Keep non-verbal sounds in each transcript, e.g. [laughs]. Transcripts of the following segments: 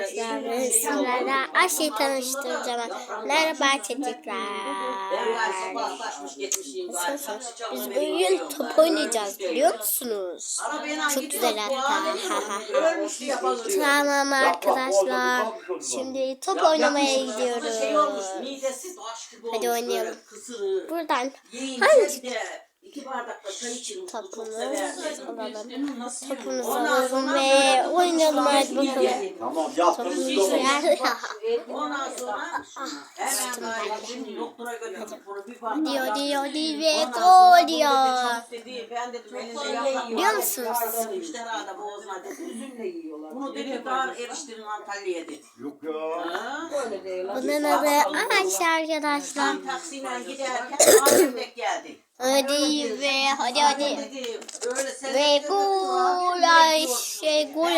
Arkadaşlar sizlerle Ayşe'yi tanıştıracağım. Merhaba çocuklar. Biz bugün top oynayacağız biliyor musunuz? Çok güzel hatta. tamam arkadaşlar. Şimdi top oynamaya gidiyoruz. Hadi oynayalım. Buradan hangi İki bardakla çay için topumuzu alalım? Topumuzu alalım ve oynayalım hadi bakalım. Tamam yaptım. Topumuzu yer. Ondan sonra [laughs] hemen daha şimdi doktora götürdüm bunu bir bardak. Diyor diyor diyor ve gol diyor. Biliyor musunuz? İşte herhalde boğazına dedi. Üzümle yiyorlar. Bunu dedi daha eriştirin Antalya'ya dedi. Yok ya. Bunun adı Ayşe arkadaşlar. Ben taksiyle giderken Ahmet'e geldi. Hadi ve hadi hadi. Dedi, öyle sen Ve gol [coughs] Ayşe gol.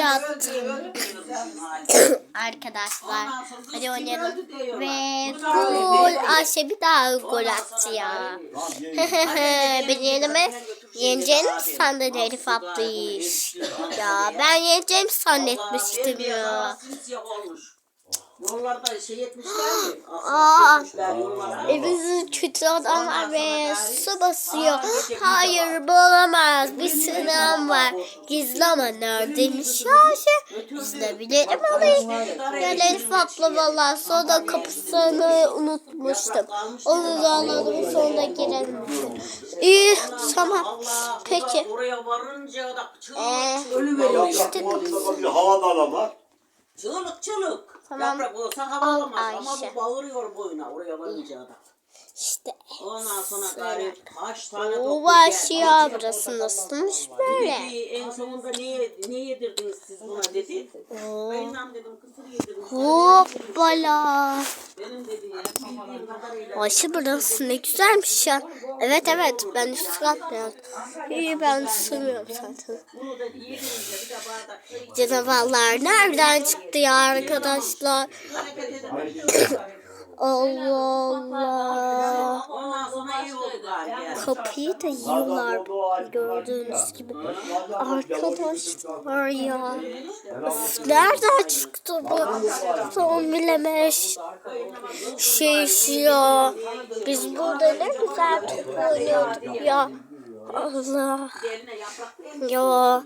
Arkadaşlar [laughs] hadi oynayalım. Ve gol Ayşe bir daha gol attı ya. ben yenime yeneceğini mi sandın herif atlış? Ya ben yeneceğimi zannetmiştim ya. Yollarda şey etmişler mi? Aa. Etmişler yollara. Kötü adamlar ve su basıyor. Hayır bu olamaz. Bir sınav var. Gizli ama neredeymiş Ayşe? Biz ne bilelim. Ben Elif abla valla soda kapısını unutmuştum. Onu da anladım sonra girelim. İyi tamam. Peki. Oraya varınca da çığlık Ee, ölü veriyor. işte Bu arada bir hava dalamak. Çığlık çığlık. Tamam. Yaprak olsa Al hava alamaz ama Ayşe. bu bağırıyor boyuna oraya varınca da. işte. Ondan sonra gari kaç tane başlıyor. geldi. Burası nasılmış böyle? En sonunda niye, niye yedirdiniz siz buna dedi. Benim dedim kısır yedirdiniz. Hoppala. Benim dedi ya bildiğim kadarıyla. Ayşe burası ne güzelmiş ya. Evet evet ben üst katlayalım. İyi ben sığmıyorum zaten. Canavarlar nereden çıktı ya arkadaşlar? [laughs] Allah Allah. Kapıyı da yiyorlar gördüğünüz gibi. Arkadaşlar ya. Öf, Nereden çıktı bu son bilemeş şey ya. Biz burada ne güzel top oynuyorduk ya. Allah. Ya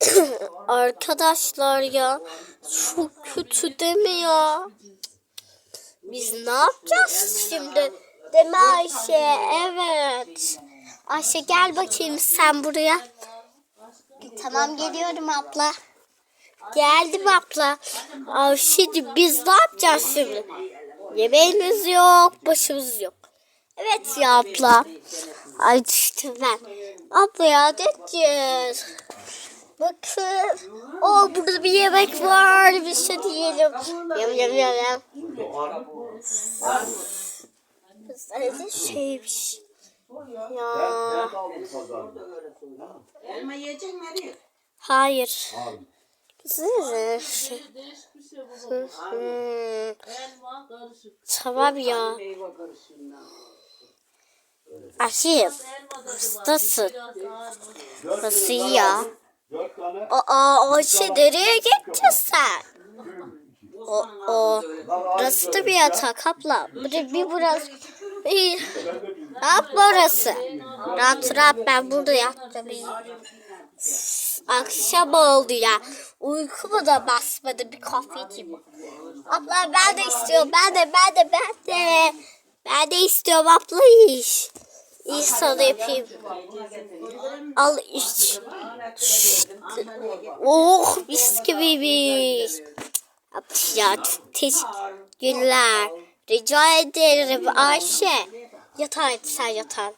[coughs] arkadaşlar ya çok kötü değil mi ya? Biz ne yapacağız şimdi? Mi Ayşe? Evet. Ayşe gel bakayım sen buraya. Tamam geliyorum abla. Geldim abla. Ayşe biz ne yapacağız şimdi? Yemeğimiz yok, başımız yok. Evet ya abla. Ay işte ben. Abla ya ne edeceğiz? Bakın. O burada bir yemek var. Bir şey diyelim. Yam yam yam yam. Sadece şeymiş. Ya. Elma yiyecek mi? Hayır. Güzel şey. Tamam ya. Aşkım. Nasılsın? Nasıl ya? Aa Ayşe nereye gittin sen? O, o. Burası da bir yatak abla. Bir, bir burası. Bir. Yapma orası? Rahat rahat ben burada yattım. Akşam oldu ya. Uykumu da basmadı bir kahve gibi. Abla ben de istiyorum. Ben de ben de ben de. Ben de istiyorum abla iş. İyi sana yapayım. Al iç. Oh mis gibiymiş. Ya teşekkürler. Rica ederim Ayşe. Yat hadi sen yatan.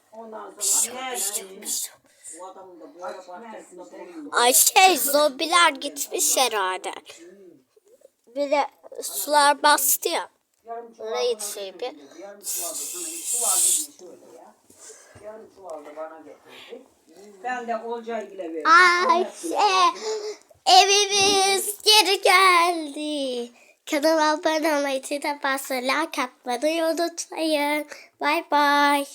Ayşe zombiler gitmiş herhalde. Bir de sular bastı ya. Oraya yetişeyim bir. Ben de olcay bile verdim. Ayşe evimiz geri geldi. Kanalıma abone olmayı, zil basmayı, like atmayı unutmayın. Bye bye.